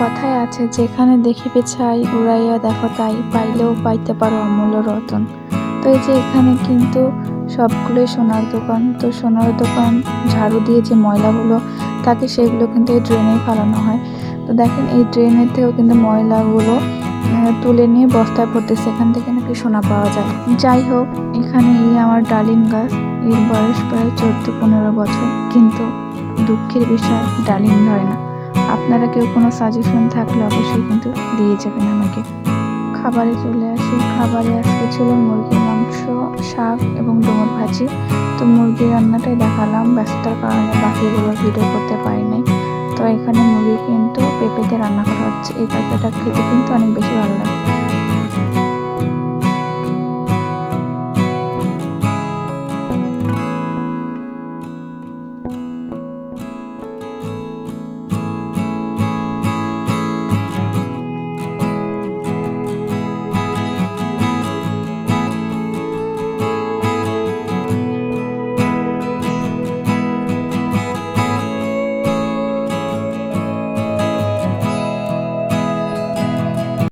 কথায় আছে, যেখানে দেখিবে ছাই, উড়াইয়া দেখো তাই, পাইলেও পাইতে পারো অমূল্য রতন। তো এই যে এখানে কিন্তু সবগুলোই সোনার দোকান, তো সোনার দোকান ঝাড়ু দিয়ে যে ময়লাগুলো থাকে, সেগুলো কিন্তু এই ড্রেনে ফেলানো হয়। তো দেখেন, এই ড্রেনের থেকেও কিন্তু ময়লাগুলো তুলে নিয়ে বস্তায় ভরতেছে। এখান থেকে নাকি সোনা পাওয়া যায়। যাই হোক, এখানে এই আমার ডালিম গাছ, এর বয়স প্রায় চোদ্দ পনেরো বছর। কিন্তু দুঃখের বিষয়, ডালিম ধরে না। আপনারা কেউ কোনো সাজেশন থাকলে অবশ্যই কিন্তু দিয়ে যাবেন আমাকে। খাবারে চলে আসি। খাবারে আজকে ছিল মুরগির মাংস, শাক এবং ডোমর ভাজি। তো মুরগি রান্নাটাই দেখালাম। ব্যস্ততার কারণে বাকিগুলো ভিডিও করতে পারি নাই তো এখানে মুরগি কিন্তু পেঁপেতে রান্না করা হচ্ছে। এই পেঁপেটা খেতে কিন্তু অনেক বেশি ভালো লাগে।